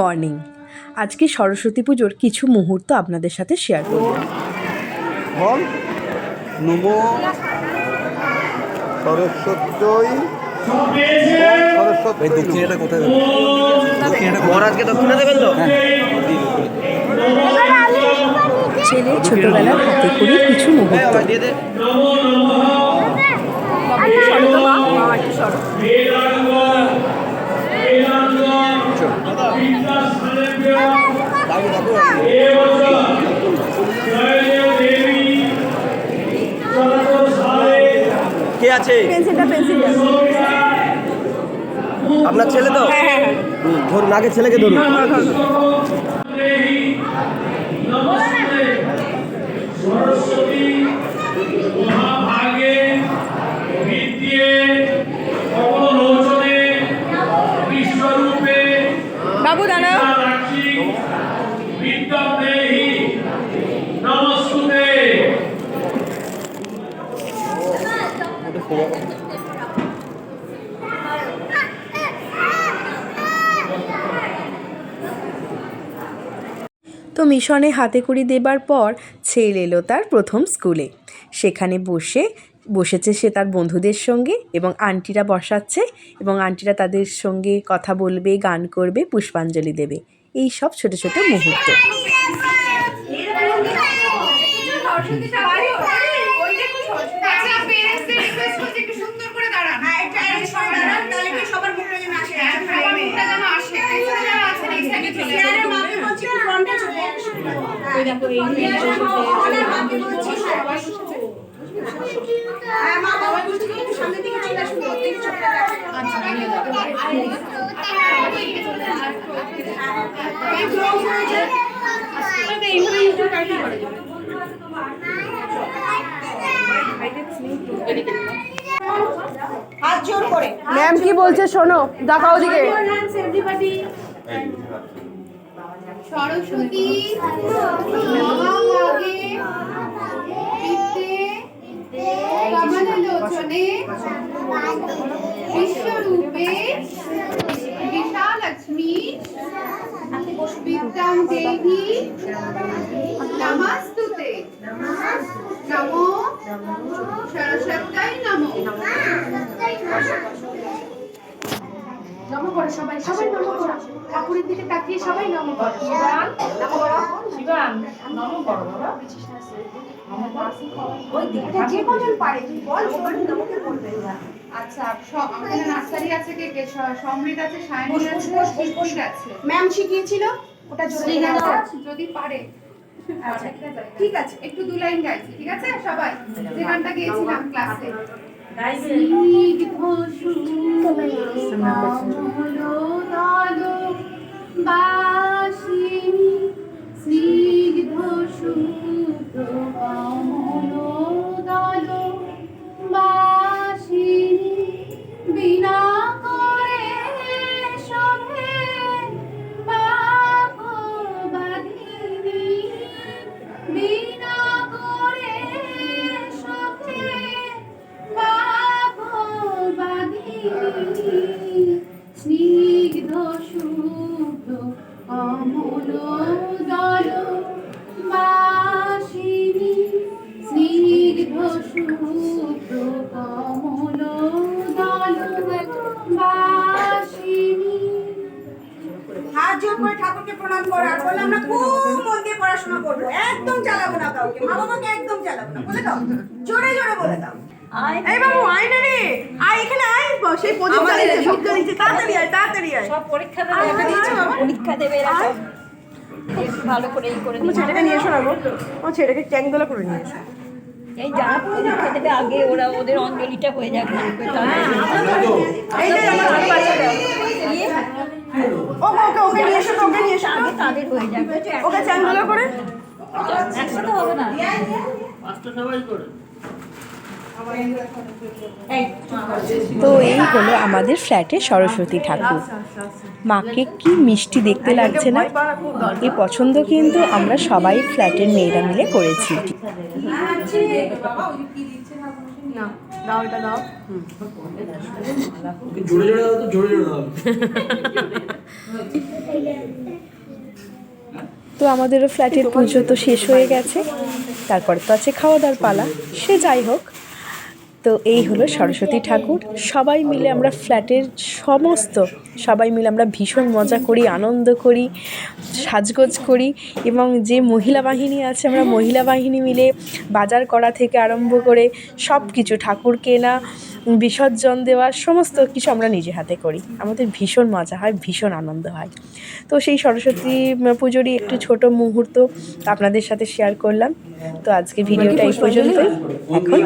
Morning. আজকে সরস্বতী পুজোর কিছু মুহূর্ত আপনাদের সাথে শেয়ার করব। বল। নমো সরস্বতী। সরস্বতী। দক্ষিণাটা কোথায় দক্ষিণাটা মহারাজকে দক্ষিণা দেবেন তো? ছেলের ছোটবেলার হাতে করে কিছু মুহূর্ত। দিয়ে দে। কে আছে? আপনার ছেলে তো? ধরুন আগে ছেলেকে ধরুন। বাবু দাঁড়া তো মিশনে হাতে করি দেবার পর ছেলে এলো তার প্রথম স্কুলে। সেখানে বসে বসেছে সে তার বন্ধুদের সঙ্গে এবং আন্টিরা বসাচ্ছে এবং আন্টিরা তাদের সঙ্গে কথা বলবে গান করবে পুষ্পাঞ্জলি দেবে। এই সব ছোট ছোট মুহূর্ত। আচ্ছা, ম্যাম কি বলছে শোনো দেখাও দিকে সরস্বতী মহাভাগে বিদ্যে কমললোচনে বিশ্বরূপে বিশালক্ষ্মী বিদ্যাং দেহি নমস্তুতে নমো সরস্বত্যাই নমো সবাই সবাই নম করো। ঠাকুরের দিকে তাকিয়ে সবাই নম করো। শিবান নম করো। শিবান নম করো বাবা। ওই দিকটা যে কজন পারে তুই বল সবাই নমকে বলবে। আচ্ছা আমাদের নার্সারি আছে কে কে? স- আছে সায়নী আছে ঠিক আছে। ম্যাম শিখিয়েছিল ওটা জোরে যদি পারে। আচ্ছা ঠিক আছে। একটু দু লাইন গাইছি ঠিক আছে? সবাই যে গানটা গেয়েছিলাম ক্লাসে বাসিনী স্নিগ্ধ সুপ্রকমলোদল ঠাকুরকে প্রণাম করো আর বললাম না খুব মন দিয়ে পড়াশোনা করব। একদম চালাবো না কাউকে মা বাবাকে একদম চালাবো না বলে দাও। জোরে জোরে বলে দাও। এই বাবু আয় না রে আয় এখানে আয়। সেই প্রদীপ জ্বালিয়েছে ভিক্ষা দিচ্ছে তাড়াতাড়ি আয় তাড়াতাড়ি আয়। সব পরীক্ষা দেবে এরা পরীক্ষা দেবে এরা ভালো করে এই করে আমার ছেলেকে নিয়ে এসো না গো। আমার ছেলেকে ট্যাংদোলা করে নিয়ে এসো। এই যারা পরীক্ষা দেবে আগে ওরা ওদের অঞ্জলিটা হয়ে যাক ভালো করে তারপরে এই যে আমার ছোট বাচ্চাটা দিয়ে ওকে ওকে ওকে নিয়ে এসো ওকে নিয়ে এসো। আগে তাদের হয়ে যাবে ওকে চ্যাংদোলা করে? একসাথে হবে না। তো এই হলো আমাদের ফ্ল্যাটে সরস্বতী ঠাকুর। মাকে কি মিষ্টি দেখতে লাগছে না? এই পছন্দ কিন্তু আমরা সবাই ফ্ল্যাটের মেয়েরা মিলে করেছি। তো আমাদেরও ফ্ল্যাটের পুজো তো শেষ হয়ে গেছে। তারপরে তো আছে খাওয়া দাওয়ার পালা। সে যাই হোক তো এই হলো সরস্বতী ঠাকুর। সবাই মিলে আমরা ফ্ল্যাটের সমস্ত, সবাই মিলে আমরা ভীষণ মজা করি, আনন্দ করি, সাজগোজ করি এবং যে মহিলা বাহিনী আছে, আমরা মহিলা বাহিনী মিলে বাজার করা থেকে আরম্ভ করে সব কিছু ঠাকুর কেনা বিসর্জন দেওয়া সমস্ত কিছু আমরা নিজে হাতে করি। আমাদের ভীষণ মজা হয় ভীষণ আনন্দ হয়। তো সেই সরস্বতী পুজোরই একটু ছোট মুহূর্ত আপনাদের সাথে শেয়ার করলাম। তো আজকে ভিডিওটা এই পর্যন্ত এখন।